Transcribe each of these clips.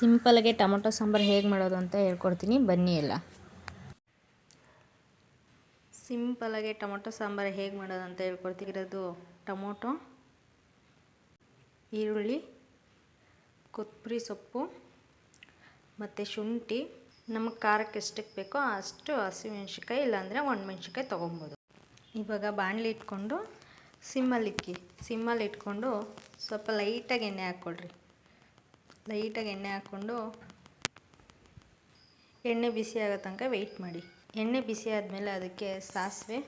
ಸಿಂಪಲ್ಗೆ tomato sambar ಹೇಗೆ ಮಾಡೋದು ಅಂತ ಹೇಳ್ಕೊಡ್ತೀನಿ. ಬನ್ನಿ ಎಲ್ಲ. ಸಿಂಪಲಾಗಿ ಟೊಮೊಟೊ ಸಾಂಬಾರು ಹೇಗೆ ಮಾಡೋದು ಅಂತ ಹೇಳ್ಕೊಡ್ತಿರೋದು ಟೊಮೊಟೊ, ಈರುಳ್ಳಿ ಕೊತ್ತಂಬರಿ ಸೊಪ್ಪು ಮತ್ತು ಶುಂಠಿ. ನಮಗೆ ಖಾರಕ್ಕೆ ಎಷ್ಟಕ್ಕೆ ಬೇಕೋ ಅಷ್ಟು ಹಸಿಮೆಣ್ಸಿಕಾಯಿ ಇಲ್ಲಾಂದರೆ ಒಣಮೆಣ್ಸಿಕಾಯಿ ತೊಗೊಬೋದು. ಇವಾಗ ಬಾಣಲಿ ಇಟ್ಕೊಂಡು ಸಿಮ್ಮಲ್ಲಿ ಇಕ್ಕಿ. ಸಿಮ್ಮಲ್ಲಿ ಇಟ್ಕೊಂಡು ಸ್ವಲ್ಪ ಲೈಟಾಗಿ ಎಣ್ಣೆ ಹಾಕ್ಕೊಳ್ರಿ. ಲೈಟಾಗಿ ಎಣ್ಣೆ ಹಾಕ್ಕೊಂಡು ಎಣ್ಣೆ ಬಿಸಿ ಆಗೋ ತನಕ ವೆಯ್ಟ್ ಮಾಡಿ. ಎಣ್ಣೆ ಬಿಸಿ ಆದಮೇಲೆ ಅದಕ್ಕೆ ಸಾಸಿವೆ,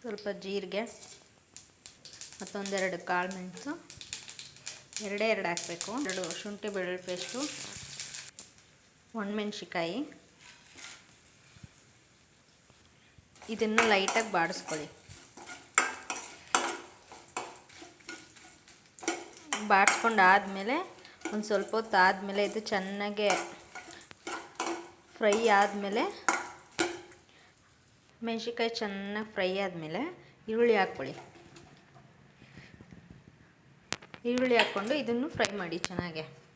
ಸ್ವಲ್ಪ ಜೀರಿಗೆ, ಮತ್ತೊಂದೆರಡು ಕಾಳು ಮೆಣಸು, ಎರಡೇ ಎರಡು ಹಾಕಬೇಕು. ಎರಡು ಶುಂಠಿ ಬೆಳ್ಳುಳ್ಳಿ ಪೇಸ್ಟು ಒಣಮೆಣ್ಸಿಕಾಯಿ ಇದನ್ನು ಲೈಟಾಗಿ ಬಾಡಿಸ್ಕೊಳ್ಳಿ. ಬಾಡಿಸ್ಕೊಂಡು ಆದಮೇಲೆ ಒಂದು ಸ್ವಲ್ಪ ಹೊತ್ತು ಆದಮೇಲೆ ಇದು ಚೆನ್ನಾಗೆ ಫ್ರೈ ಆದಮೇಲೆ ಮೆಣಸಿನ್ಕಾಯಿ ಚೆನ್ನಾಗಿ ಫ್ರೈ ಆದಮೇಲೆ ಈರುಳ್ಳಿ ಹಾಕ್ಕೊಳ್ಳಿ. ಈರುಳ್ಳಿ ಹಾಕ್ಕೊಂಡು ಇದನ್ನು ಫ್ರೈ ಮಾಡಿ ಚೆನ್ನಾಗೆ.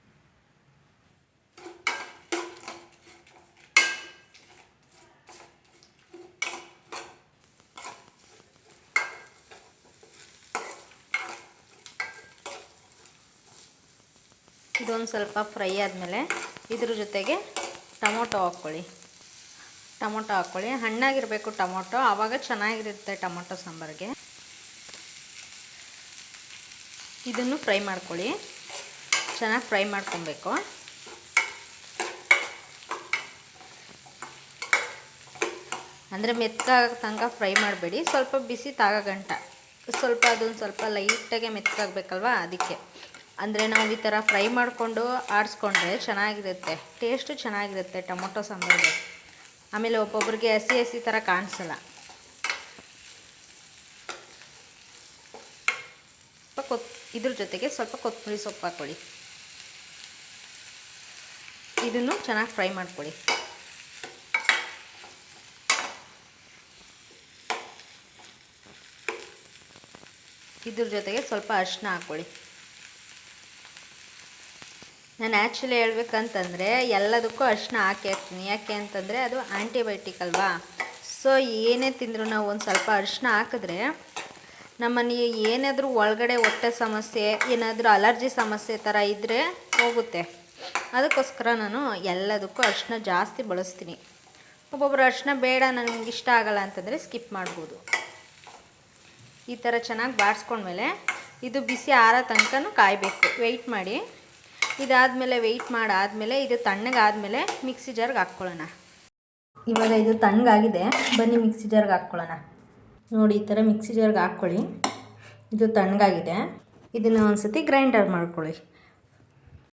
ಇದೊಂದು ಸ್ವಲ್ಪ ಫ್ರೈ ಆದಮೇಲೆ ಇದ್ರ ಜೊತೆಗೆ ಟೊಮೊಟೊ ಹಾಕ್ಕೊಳ್ಳಿ. ಟೊಮೊಟೊ ಹಾಕ್ಕೊಳ್ಳಿ. ಹಣ್ಣಾಗಿರಬೇಕು ಟೊಮೊಟೊ. ಆವಾಗ ಚೆನ್ನಾಗಿರುತ್ತೆ ಟೊಮೊಟೊ ಸಾಂಬಾರಿಗೆ. ಇದನ್ನು ಫ್ರೈ ಮಾಡ್ಕೊಳ್ಳಿ. ಚೆನ್ನಾಗಿ ಫ್ರೈ ಮಾಡ್ಕೊಬೇಕು. ಅಂದರೆ ಮೆತ್ತಗಾಗೋ ತನಕ ಫ್ರೈ ಮಾಡಬೇಡಿ. ಸ್ವಲ್ಪ ಬಿಸಿ ತಾಗ ಗಂಟ. ಸ್ವಲ್ಪ ಅದೊಂದು ಸ್ವಲ್ಪ ಲೈಟಾಗೆ ಮೆತ್ತಗಾಗಬೇಕಲ್ವ? ಅದಕ್ಕೆ. ಅಂದರೆ ನಾವು ಈ ಥರ ಫ್ರೈ ಮಾಡಿಕೊಂಡು ಆಡಿಸ್ಕೊಂಡ್ರೆ ಚೆನ್ನಾಗಿರುತ್ತೆ. ಟೇಸ್ಟು ಚೆನ್ನಾಗಿರುತ್ತೆ ಟೊಮೊಟೊ ಸಾಂಬಾರಿಗೆ ಆಮೇಲೆ ಒಬ್ಬೊಬ್ರಿಗೆ ಹಸಿ ಹಸಿ ಥರ ಕಾಣಿಸಲ್ಲ. ಸ್ವಲ್ಪ ಕೊತ್, ಇದ್ರ ಜೊತೆಗೆ ಸ್ವಲ್ಪ ಕೊತ್ತಂಬರಿ ಸೊಪ್ಪು ಹಾಕ್ಕೊಳ್ಳಿ ಇದನ್ನು ಚೆನ್ನಾಗಿ ಫ್ರೈ ಮಾಡ್ಕೊಳ್ಳಿ. ಇದ್ರ ಜೊತೆಗೆ ಸ್ವಲ್ಪ ಅರಿಶಿನ ಹಾಕ್ಕೊಳ್ಳಿ ನಾನು ಆ್ಯಕ್ಚುಲಿ ಹೇಳ್ಬೇಕಂತಂದರೆ ಎಲ್ಲದಕ್ಕೂ ಅರಿಶಿನ ಹಾಕಿ ಹಾಕ್ತೀನಿ ಯಾಕೆ ಅಂತಂದರೆ ಅದು ಆ್ಯಂಟಿಬಯೋಟಿಕ್ ಅಲ್ವಾ? ಸೊ ಏನೇ ತಿಂದರೂ ನಾವು ಒಂದು ಸ್ವಲ್ಪ ಅರಿಶಿನ ಹಾಕಿದ್ರೆ ನಮ್ಮನೆ ಏನಾದರೂ ಒಳಗಡೆ ಹೊಟ್ಟೆ ಸಮಸ್ಯೆ, ಏನಾದರೂ ಅಲರ್ಜಿ ಸಮಸ್ಯೆ ಥರ ಇದ್ದರೆ ಹೋಗುತ್ತೆ. ಅದಕ್ಕೋಸ್ಕರ ನಾನು ಎಲ್ಲದಕ್ಕೂ ಅರಿಶಿನ ಜಾಸ್ತಿ ಬಳಸ್ತೀನಿ. ಒಬ್ಬೊಬ್ಬರು ಅರಿಶಿನ ಬೇಡ, ನನಗೆ ಇಷ್ಟ ಆಗಲ್ಲ ಅಂತಂದರೆ ಸ್ಕಿಪ್ ಮಾಡ್ಬೋದು. ಈ ಥರ ಚೆನ್ನಾಗಿ ಬಾಡಿಸ್ಕೊಂಡ್ಮೇಲೆ ಇದು ಬಿಸಿ ಆರೋ ತನಕನೂ ಕಾಯಬೇಕು. ವೆಯ್ಟ್ ಮಾಡಿ. ಇದಾದಮೇಲೆ ವೆಯ್ಟ್ ಮಾಡಾದಮೇಲೆ, ಇದು ತಣ್ಣಗಾದಮೇಲೆ ಮಿಕ್ಸಿ ಜಾರ್ಗೆ ಹಾಕ್ಕೊಳ್ಳೋಣ. ಇವಾಗ ಇದು ತಣ್ಣಗಾಗಿದೆ ಬನ್ನಿ ಮಿಕ್ಸಿ ಜಾರ್ಗೆ ಹಾಕ್ಕೊಳ್ಳೋಣ. ನೋಡಿ, ಈ ಥರ ಮಿಕ್ಸಿ ಜಾರ್ಗೆ ಹಾಕ್ಕೊಳ್ಳಿ. ಇದು ತಣ್ಣಗಾಗಿದೆ. ಇದನ್ನು ಒಂದ್ಸತಿ ಗ್ರೈಂಡರ್ ಮಾಡ್ಕೊಳ್ಳಿ.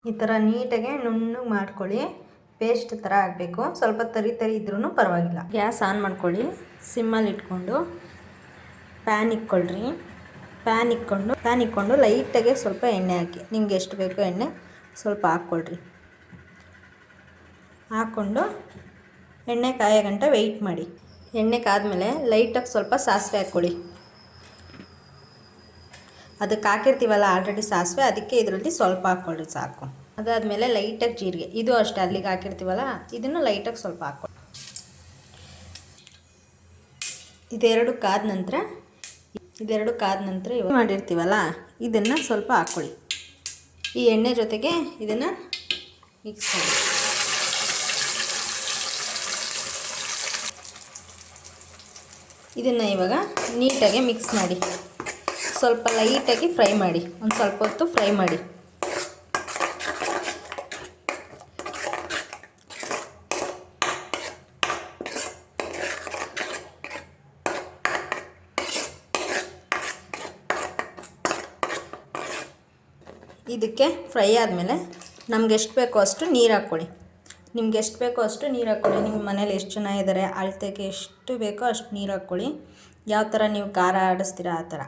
ಈ ಥರ ನೀಟಾಗಿ ನುಣ್ಣಗೆ ಮಾಡ್ಕೊಳ್ಳಿ. ಪೇಸ್ಟ್ ಥರ ಆಗಬೇಕು. ಸ್ವಲ್ಪ ತರಿ ತರಿ ಇದ್ರೂ ಪರವಾಗಿಲ್ಲ. ಗ್ಯಾಸ್ ಆನ್ ಮಾಡ್ಕೊಳ್ಳಿ. ಸಿಮ್ಮಲ್ಲಿ ಇಟ್ಕೊಂಡು ಪ್ಯಾನ್ ಇಕ್ಕೊಳ್ರಿ ಪ್ಯಾನ್ ಇಕ್ಕೊಂಡು ಪ್ಯಾನ್ ಇಕ್ಕೊಂಡು ಲೈಟಾಗೆ ಸ್ವಲ್ಪ ಎಣ್ಣೆ ಹಾಕಿ. ನಿಮ್ಗೆ ಎಷ್ಟು ಬೇಕೋ ಎಣ್ಣೆ ಸ್ವಲ್ಪ ಹಾಕ್ಕೊಳ್ರಿ. ಹಾಕ್ಕೊಂಡು ಎಣ್ಣೆ ಕಾಯೋ ಗಂಟ ವೆಯ್ಟ್ ಮಾಡಿ. ಎಣ್ಣೆ ಕಾದಮೇಲೆ ಲೈಟಾಗಿ ಸ್ವಲ್ಪ ಸಾಸಿವೆ ಹಾಕ್ಕೊಳ್ಳಿ ಅದಕ್ಕೆ ಹಾಕಿರ್ತೀವಲ್ಲ ಆಲ್ರೆಡಿ ಸಾಸಿವೆ, ಅದಕ್ಕೆ ಇದರಲ್ಲಿ ಸ್ವಲ್ಪ ಹಾಕ್ಕೊಳ್ಳಿ ಸಾಕು. ಅದಾದಮೇಲೆ ಲೈಟಾಗಿ ಜೀರಿಗೆ, ಇದು ಅಷ್ಟೇ ಅಲ್ಲಿಗೆ ಹಾಕಿರ್ತೀವಲ್ಲ, ಇದನ್ನು ಲೈಟಾಗಿ ಸ್ವಲ್ಪ ಹಾಕ್ಕೊಳ್ಳಿ ಇದೆರಡು ಕಾದ ನಂತರ, ಇದೆರಡು ಕಾದ ನಂತರ ಮಾಡಿರ್ತೀವಲ್ಲ, ಇದನ್ನು ಸ್ವಲ್ಪ ಹಾಕ್ಕೊಳ್ಳಿ ಈ ಎಣ್ಣೆ ಜೊತೆಗೆ ಇದನ್ನು ಮಿಕ್ಸ್ ಮಾಡಿ ಇದನ್ನು ಇವಾಗ ನೀಟಾಗಿ ಮಿಕ್ಸ್ ಮಾಡಿ. ಸ್ವಲ್ಪ ಲೈಟಾಗಿ ಫ್ರೈ ಮಾಡಿ. ಒಂದು ಸ್ವಲ್ಪ ಹೊತ್ತು ಫ್ರೈ ಮಾಡಿ. ಇದಕ್ಕೆ ಫ್ರೈ ಆದಮೇಲೆ ನಮ್ಗೆ ಎಷ್ಟು ಬೇಕೋ ಅಷ್ಟು ನೀರು ಹಾಕ್ಕೊಳ್ಳಿ. ನಿಮ್ಗೆ ಎಷ್ಟು ಬೇಕೋ ಅಷ್ಟು ನೀರು ಹಾಕ್ಕೊಳ್ಳಿ. ನಿಮ್ಮ ಮನೇಲಿ ಎಷ್ಟು ಜನ ಇದ್ದಾರೆ ಅಳತೆಗೆ ಎಷ್ಟು ಬೇಕೋ ಅಷ್ಟು ನೀರು ಹಾಕ್ಕೊಳ್ಳಿ. ಯಾವ ಥರ ನೀವು ಖಾರ ಆಡಿಸ್ತೀರ ಆ ಥರ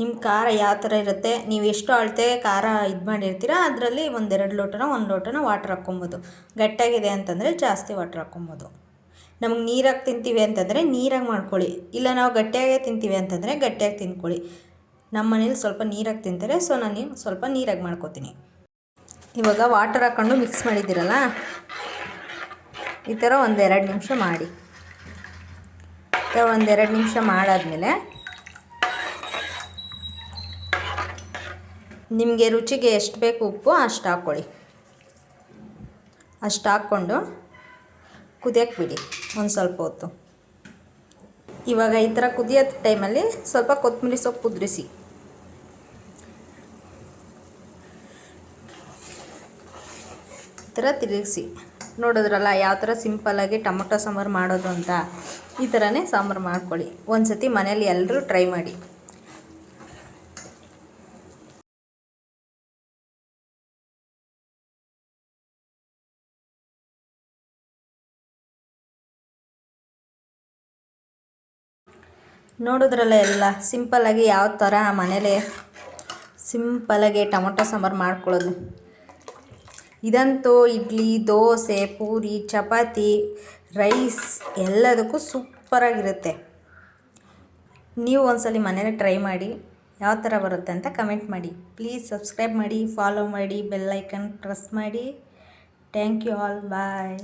ನಿಮ್ಮ ಖಾರ ಯಾವ ಥರ ಇರುತ್ತೆ, ನೀವು ಎಷ್ಟು ಅಳತೆ ಖಾರ ಇದು ಮಾಡಿರ್ತೀರಾ, ಅದರಲ್ಲಿ ಒಂದೆರಡು ಲೋಟನ, ಒಂದು ಲೋಟನ ವಾಟ್ರ್ ಹಾಕ್ಕೊಬೋದು. ಗಟ್ಟಾಗಿದೆ ಅಂತಂದರೆ ಜಾಸ್ತಿ ವಾಟ್ರ್ ಹಾಕ್ಕೊಬೋದು. ನಮಗೆ ನೀರಾಗಿ ತಿಂತೀವಿ ಅಂತಂದರೆ ನೀರಾಗಿ ಮಾಡ್ಕೊಳ್ಳಿ. ಇಲ್ಲ ನಾವು ಗಟ್ಟಿಯಾಗೇ ತಿಂತೀವಿ ಅಂತಂದರೆ ಗಟ್ಟಿಯಾಗಿ ತಿಂದ್ಕೊಳ್ಳಿ. ನಮ್ಮ ಮನೇಲಿ ಸ್ವಲ್ಪ ನೀರಾಗಿ ತಿಂತಾರೆ, ಸೊ ನಾನು ಸ್ವಲ್ಪ ನೀರಾಗಿ ಮಾಡ್ಕೋತೀನಿ. ಇವಾಗ ವಾಟರ್ ಹಾಕ್ಕೊಂಡು ಮಿಕ್ಸ್ ಮಾಡಿದ್ದೀರಲ್ಲ? ಈ ಥರ ಒಂದೆರಡು ನಿಮಿಷ ಮಾಡಿ. ಈ ಥರ ಒಂದೆರಡು ನಿಮಿಷ ಮಾಡಾದಮೇಲೆ ನಿಮಗೆ ರುಚಿಗೆ ಎಷ್ಟು ಬೇಕು ಉಪ್ಪು ಅಷ್ಟು ಹಾಕ್ಕೊಳ್ಳಿ. ಅಷ್ಟು ಹಾಕ್ಕೊಂಡು ಕುದಿಯಕ್ಕೆ ಬಿಡಿ, ಒಂದು ಸ್ವಲ್ಪ ಹೊತ್ತು. ಇವಾಗ ಈ ಥರ ಕುದಿಯೋ ಟೈಮಲ್ಲಿ ಸ್ವಲ್ಪ ಕೊತ್ತಂಬರಿ ಸೊಪ್ಪು ಉದುರಿಸಿ. ಥರ ತಿರುಗಿಸಿ. ನೋಡಿದ್ರಲ್ಲ ಯಾವ ಥರ ಸಿಂಪಲ್ಲಾಗಿ ಟೊಮೊಟೊ ಸಾಂಬಾರು ಮಾಡೋದು ಅಂತ. ಈ ಥರನೇ ಸಾಂಬಾರು ಮಾಡ್ಕೊಳ್ಳಿ. ಒಂದು ಸತಿ ಮನೇಲಿ ಎಲ್ಲರೂ ಟ್ರೈ ಮಾಡಿ. ನೋಡಿದ್ರಲ್ಲ ಎಲ್ಲ ಸಿಂಪಲ್ಲಾಗಿ ಯಾವ ಥರ ಮನೇಲಿ ಸಿಂಪಲ್ಲಾಗಿ ಟೊಮೊಟೊ ಸಾಂಬಾರು ಮಾಡ್ಕೊಳ್ಳೋದು. ಇದಂತೂ ಇಡ್ಲಿ, ದೋಸೆ, ಪೂರಿ, ಚಪಾತಿ, ರೈಸ್ ಎಲ್ಲದಕ್ಕೂ ಸೂಪರಾಗಿರುತ್ತೆ. ನೀವು ಒಂದ್ಸಲಿ ಮನೇಲಿ ಟ್ರೈ ಮಾಡಿ, ಯಾವ ಥರ ಬರುತ್ತೆ ಅಂತ ಕಮೆಂಟ್ ಮಾಡಿ. ಪ್ಲೀಸ್ ಸಬ್ಸ್ಕ್ರೈಬ್ ಮಾಡಿ, ಫಾಲೋ ಮಾಡಿ, ಬೆಲ್ ಐಕನ್ ಪ್ರೆಸ್ ಮಾಡಿ. Thank you all, bye.